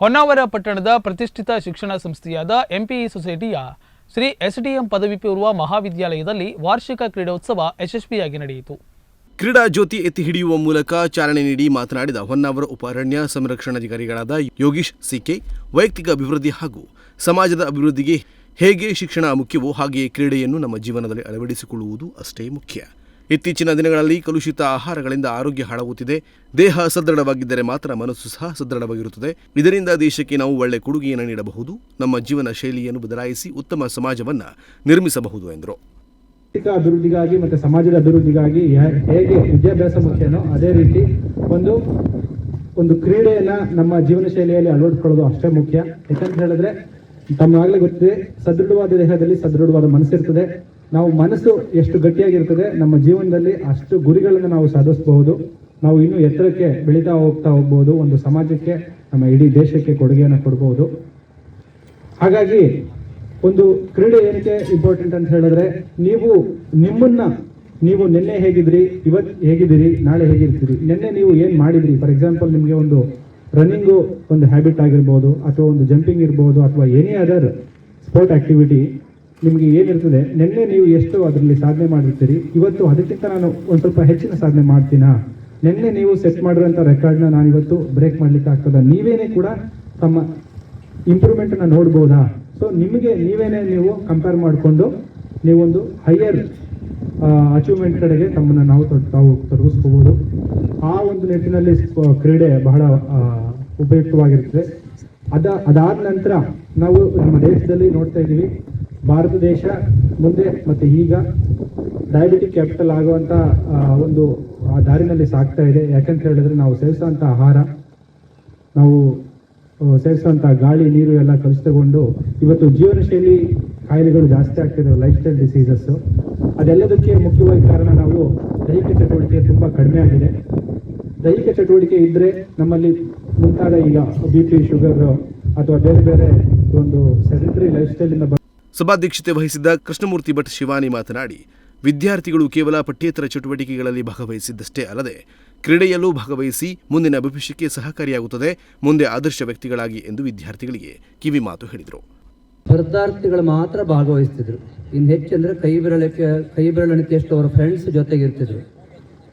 ಹೊನ್ನಾವರ ಪಟ್ಟಣದ ಪ್ರತಿಷ್ಠಿತ ಶಿಕ್ಷಣ ಸಂಸ್ಥೆಯಾದ ಎಂಪಿಇ ಸೊಸೈಟಿಯ ಶ್ರೀ ಎಸ್ಡಿಎಂ ಪದವಿ ಪೂರ್ವ ಮಹಾವಿದ್ಯಾಲಯದಲ್ಲಿ ವಾರ್ಷಿಕ ಕ್ರೀಡೋತ್ಸವ ಯಶಸ್ವಿಯಾಗಿ ನಡೆಯಿತು. ಕ್ರೀಡಾ ಜ್ಯೋತಿ ಎತ್ತಿ ಹಿಡಿಯುವ ಮೂಲಕ ಚಾಲನೆ ನೀಡಿ ಮಾತನಾಡಿದ ಹೊನ್ನಾವರ ಉಪ ಅರಣ್ಯ ಸಂರಕ್ಷಣಾಧಿಕಾರಿಗಳಾದ ಯೋಗೀಶ್ ಸಿಕೆ, ವೈಯಕ್ತಿಕ ಅಭಿವೃದ್ಧಿ ಹಾಗೂ ಸಮಾಜದ ಅಭಿವೃದ್ಧಿಗೆ ಹೇಗೆ ಶಿಕ್ಷಣ ಮುಖ್ಯವೋ ಹಾಗೆಯೇ ಕ್ರೀಡೆಯನ್ನು ನಮ್ಮ ಜೀವನದಲ್ಲಿ ಅಳವಡಿಸಿಕೊಳ್ಳುವುದು ಅಷ್ಟೇ ಮುಖ್ಯ. ಇತ್ತೀಚಿನ ದಿನಗಳಲ್ಲಿ ಕಲುಷಿತ ಆಹಾರಗಳಿಂದ ಆರೋಗ್ಯ ಹಾಳಾಗುತ್ತಿದೆ. ದೇಹ ಸದೃಢವಾಗಿದ್ದರೆ ಮಾತ್ರ ಮನಸ್ಸು ಸಹ ಸದೃಢವಾಗಿರುತ್ತದೆ. ಇದರಿಂದ ದೇಶಕ್ಕೆ ನಾವು ಒಳ್ಳೆ ಕೊಡುಗೆಯನ್ನು ನೀಡಬಹುದು. ನಮ್ಮ ಜೀವನ ಶೈಲಿಯನ್ನು ಬದಲಾಯಿಸಿ ಉತ್ತಮ ಸಮಾಜವನ್ನು ನಿರ್ಮಿಸಬಹುದು ಎಂದರು. ಅಭಿವೃದ್ಧಿಗಾಗಿ ಮತ್ತೆ ಸಮಾಜದ ಅಭಿವೃದ್ಧಿಗಾಗಿ ಹೇಗೆ ವಿದ್ಯಾಭ್ಯಾಸ ಮುಖ್ಯನೋ ಅದೇ ರೀತಿ ಒಂದು ಒಂದು ಕ್ರೀಡೆಯನ್ನ ನಮ್ಮ ಜೀವನ ಶೈಲಿಯಲ್ಲಿ ಅಳವಡಿಸ್ಕೊಳ್ಳೋದು ಅಷ್ಟೇ ಮುಖ್ಯ. ಯಾಕಂತ ಹೇಳಿದ್ರೆ ತಮ್ಮಾಗ್ಲೇ ಗೊತ್ತಿದೆ, ಸದೃಢವಾದ ದೇಹದಲ್ಲಿ ಸದೃಢವಾದ ಮನಸ್ಸಿರ್ತದೆ. ನಾವು ಮನಸ್ಸು ಎಷ್ಟು ಗಟ್ಟಿಯಾಗಿರ್ತದೆ, ನಮ್ಮ ಜೀವನದಲ್ಲಿ ಅಷ್ಟು ಗುರಿಗಳನ್ನು ನಾವು ಸಾಧಿಸಬಹುದು. ನಾವು ಇನ್ನೂ ಎತ್ತರಕ್ಕೆ ಬೆಳೀತಾ ಹೋಗ್ತಾ ಹೋಗ್ಬೋದು ಒಂದು ಸಮಾಜಕ್ಕೆ, ನಮ್ಮ ಇಡೀ ದೇಶಕ್ಕೆ ಕೊಡುಗೆಯನ್ನು ಕೊಡ್ಬೋದು ಹಾಗಾಗಿ ಒಂದು ಕ್ರೀಡೆ ಏನಕ್ಕೆ ಇಂಪಾರ್ಟೆಂಟ್ ಅಂತ ಹೇಳಿದ್ರೆ, ನೀವು ನಿಮ್ಮನ್ನ, ನೀವು ನಿನ್ನೆ ಹೇಗಿದ್ರಿ ಇವತ್ತು ಹೇಗಿದ್ದೀರಿ, ನಾಳೆ ಹೇಗಿರ್ತೀರಿ, ನಿನ್ನೆ ನೀವು ಏನು ಮಾಡಿದ್ರಿ? ಫಾರ್ ಎಕ್ಸಾಂಪಲ್ ನಿಮಗೆ ಒಂದು ರನ್ನಿಂಗು ಒಂದು ಹ್ಯಾಬಿಟ್ ಆಗಿರ್ಬೋದು, ಅಥವಾ ಒಂದು ಜಂಪಿಂಗ್ ಇರ್ಬೋದು, ಅಥವಾ ಎನಿ ಅದರ್ ಸ್ಪೋರ್ಟ್ ಆಕ್ಟಿವಿಟಿ ನಿಮಗೆ ಏನಿರ್ತದೆ ನಿನ್ನೆ ನೀವು ಎಷ್ಟು ಅದರಲ್ಲಿ ಸಾಧನೆ ಮಾಡಿರ್ತೀರಿ. ಇವತ್ತು ಅದಕ್ಕಿಂತ ನಾನು ಒಂದು ಸ್ವಲ್ಪ ಹೆಚ್ಚಿನ ಸಾಧನೆ ಮಾಡ್ತೀನಾ? ನಿನ್ನೆ ನೀವು ಸೆಟ್ ಮಾಡಿರೋಂಥ ರೆಕಾರ್ಡ್ನ ನಾನು ಇವತ್ತು ಬ್ರೇಕ್ ಮಾಡಲಿಕ್ಕೆ ಆಗ್ತದ. ನೀವೇನೇ ಕೂಡ ತಮ್ಮ ಇಂಪ್ರೂವ್ಮೆಂಟನ್ನು ನೋಡ್ಬೋದಾ? ಸೊ ನಿಮಗೆ ನೀವೇನೇ ನೀವು ಕಂಪೇರ್ ಮಾಡಿಕೊಂಡು ನೀವೊಂದು ಹೈಯರ್ ಅಚೀವ್ಮೆಂಟ್ ಕಡೆಗೆ ತಮ್ಮನ್ನು ನಾವು ತಾವು ತೊಡಗಿಸ್ಕೋಬೋದು ಆ ಒಂದು ನಿಟ್ಟಿನಲ್ಲಿ ಕ್ರೀಡೆ ಬಹಳ ಉಪಯುಕ್ತವಾಗಿರ್ತದೆ. ಅದ, ಅದಾದ ನಂತರ ನಾವು ನಮ್ಮ ದೇಶದಲ್ಲಿ ನೋಡ್ತಾ ಇದ್ದೀವಿ. ಭಾರತ ದೇಶ ಮುಂದೆ ಮತ್ತೆ ಈಗ ಡಯಾಬಿಟಿಕ್ ಕ್ಯಾಪಿಟಲ್ ಆಗುವಂತ ಆ, ಒಂದು ದಾರಿನಲ್ಲಿ ಸಾಗ್ತಾ ಇದೆ. ಯಾಕಂತ ಹೇಳಿದ್ರೆ ನಾವು ಸೇವಿಸುವಂತ ಆಹಾರ ನಾವು ಸೇವಿಸುವಂಥ ಗಾಳಿ ನೀರು ಎಲ್ಲ ಕಲುಷಿತಗೊಂಡು ಇವತ್ತು ಜೀವನ ಶೈಲಿ ಕಾಯಿಲೆಗಳು ಜಾಸ್ತಿ ಆಗ್ತಿದೆ ಲೈಫ್ ಸ್ಟೈಲ್ ಡಿಸೀಸಸ್ಸು ಅದೆಲ್ಲದಕ್ಕೆ ಮುಖ್ಯವಾಗಿ ಕಾರಣ ನಾವು ದೈಹಿಕ ಚಟುವಟಿಕೆ ತುಂಬಾ ಕಡಿಮೆ ಆಗಿದೆ. ದೈಹಿಕ ಚಟುವಟಿಕೆ ಇದ್ರೆ ನಮ್ಮಲ್ಲಿ ಮುಂತಾದ ಈಗ ಬಿ ಪಿ ಶುಗರ್ ಅಥವಾ ಬೇರೆ ಬೇರೆ ಒಂದು ಸೆಡೆಂಟ್ರಿ ಲೈಫ್ ಸ್ಟೈಲ್ ಇಂದ ಸಭಾಧ್ಯಕ್ಷತೆ ವಹಿಸಿದ್ದ ಕೃಷ್ಣಮೂರ್ತಿ ಭಟ್ ಶಿವಾನಿ ಮಾತನಾಡಿ, ವಿದ್ಯಾರ್ಥಿಗಳು ಕೇವಲ ಪಠ್ಯೇತರ ಚಟುವಟಿಕೆಗಳಲ್ಲಿ ಭಾಗವಹಿಸಿದ್ದಷ್ಟೇ ಅಲ್ಲದೆ, ಕ್ರೀಡೆಯಲ್ಲೂ ಭಾಗವಹಿಸಿ ಮುಂದಿನ ಭವಿಷ್ಯಕ್ಕೆ ಸಹಕಾರಿಯಾಗುತ್ತದೆ, ಮುಂದೆ ಆದರ್ಶ ವ್ಯಕ್ತಿಗಳಾಗಿ ಎಂದು ವಿದ್ಯಾರ್ಥಿಗಳಿಗೆ ಕಿವಿ ಮಾತು ಹೇಳಿದರು. ಸ್ಪರ್ಧಾರ್ಥಿಗಳು ಮಾತ್ರ ಭಾಗವಹಿಸ್ತಿದ್ರು. ಇನ್ನು ಹೆಚ್ಚಂದ್ರೆ ಕೈ ಬೆರಳಕ್ಕೆ ಕೈ ಅವರ ಫ್ರೆಂಡ್ಸ್ ಜೊತೆಗೆ ಇರ್ತಿದ್ರು.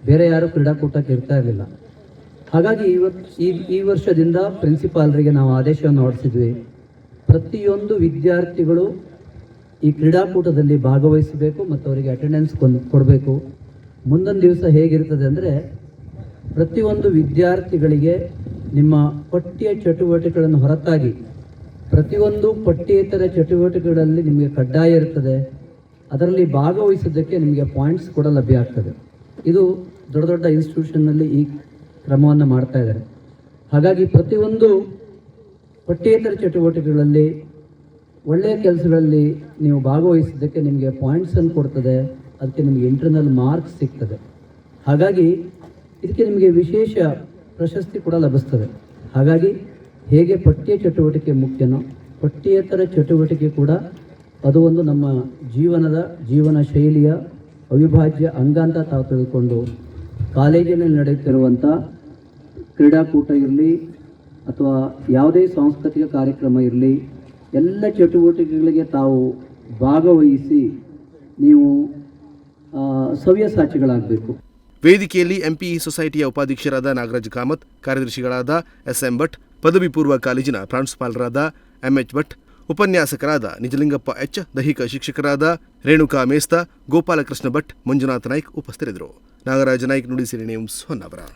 ಬೇರೆ ಯಾರು ಕ್ರೀಡಾಕೂಟಕ್ಕೆ ಇರ್ತಾ ಇರಲಿಲ್ಲ. ಹಾಗಾಗಿ ಇವತ್ತು ಈ ಈ ವರ್ಷದಿಂದ ಪ್ರಿನ್ಸಿಪಾಲರಿಗೆ ನಾವು ಆದೇಶವನ್ನು ಹೊರಡಿಸಿದ್ವಿ. ಪ್ರತಿಯೊಂದು ವಿದ್ಯಾರ್ಥಿಗಳು ಈ ಕ್ರೀಡಾಕೂಟದಲ್ಲಿ ಭಾಗವಹಿಸಬೇಕು ಮತ್ತು ಅವರಿಗೆ ಅಟೆಂಡೆನ್ಸ್ ಕೊಡಬೇಕು. ಮುಂದೊಂದು ದಿವಸ ಹೇಗಿರ್ತದೆ ಅಂದರೆ ಪ್ರತಿಯೊಂದು ವಿದ್ಯಾರ್ಥಿಗಳಿಗೆ ನಿಮ್ಮ ಪಠ್ಯ ಚಟುವಟಿಕೆಗಳನ್ನು ಹೊರತಾಗಿ ಪ್ರತಿಯೊಂದು ಪಠ್ಯೇತರ ಚಟುವಟಿಕೆಗಳಲ್ಲಿ ನಿಮಗೆ ಕಡ್ಡಾಯ ಇರ್ತದೆ. ಅದರಲ್ಲಿ ಭಾಗವಹಿಸೋದಕ್ಕೆ ನಿಮಗೆ ಪಾಯಿಂಟ್ಸ್ ಕೂಡ ಲಭ್ಯ ಆಗ್ತದೆ. ಇದು ದೊಡ್ಡ ದೊಡ್ಡ ಇನ್ಸ್ಟಿಟ್ಯೂಷನ್ನಲ್ಲಿ ಈ ಕ್ರಮವನ್ನು ಮಾಡ್ತಾ ಇದ್ದಾರೆ. ಹಾಗಾಗಿ ಪ್ರತಿಯೊಂದು ಪಠ್ಯೇತರ ಚಟುವಟಿಕೆಗಳಲ್ಲಿ ಒಳ್ಳೆಯ ಕೆಲಸಗಳಲ್ಲಿ ನೀವು ಭಾಗವಹಿಸಿದ್ದಕ್ಕೆ ನಿಮಗೆ ಪಾಯಿಂಟ್ಸನ್ನು ಕೊಡ್ತದೆ, ಅದಕ್ಕೆ ನಿಮಗೆ ಇಂಟರ್ನಲ್ ಮಾರ್ಕ್ಸ್ ಸಿಗ್ತದೆ. ಹಾಗಾಗಿ ಇದಕ್ಕೆ ನಿಮಗೆ ವಿಶೇಷ ಪ್ರಶಸ್ತಿ ಕೂಡ ಲಭಿಸ್ತದೆ. ಹಾಗಾಗಿ ಹೇಗೆ ಪಠ್ಯ ಚಟುವಟಿಕೆ ಮುಖ್ಯನೋ, ಪಠ್ಯೇತರ ಚಟುವಟಿಕೆ ಕೂಡ ಅದು ಒಂದು ನಮ್ಮ ಜೀವನದ ಜೀವನ ಶೈಲಿಯ ಅವಿಭಾಜ್ಯ ಅಂಗ ಅಂತ ತಾವು ತಿಳಿದುಕೊಂಡು ಕಾಲೇಜಿನಲ್ಲಿ ನಡೆಯುತ್ತಿರುವಂಥ ಕ್ರೀಡಾಕೂಟ ಇರಲಿ ಅಥವಾ ಯಾವುದೇ ಸಾಂಸ್ಕೃತಿಕ ಕಾರ್ಯಕ್ರಮ ಇರಲಿ ಎಲ್ಲ ಚಟುವಟಿಕೆಗಳಿಗೆ ತಾವು ಭಾಗವಹಿಸಿ ನೀವು ಸವ್ಯಸಾಚಿಗಳಾಗಬೇಕು ವೇದಿಕೆಯಲ್ಲಿ ಎಂಪಿಇ ಸೊಸೈಟಿಯ ಉಪಾಧ್ಯಕ್ಷರಾದ ನಾಗರಾಜ್ ಕಾಮತ್, ಕಾರ್ಯದರ್ಶಿಗಳಾದ ಎಸ್ ಎಂ ಭಟ್, ಪದವಿ ಪೂರ್ವ ಕಾಲೇಜಿನ ಪ್ರಾಂಶುಪಾಲರಾದ ಎಂಎಚ್ ಭಟ್, ಉಪನ್ಯಾಸಕರಾದ ನಿಜಲಿಂಗಪ್ಪ ಎಚ್, ದೈಹಿಕ ಶಿಕ್ಷಕರಾದ ರೇಣುಕಾ ಮೇಸ್ತಾ, ಗೋಪಾಲಕೃಷ್ಣ ಭಟ್, ಮಂಜುನಾಥ್ ನಾಯ್ಕ್ ಉಪಸ್ಥಿತರಿದ್ದರು. ನಾಗರಾಜ ನಾಯ್ಕ್ ನುಡಿಸಿರಿ ನೇಮ್ಸ್ ಹೊನ್ನಾವರ.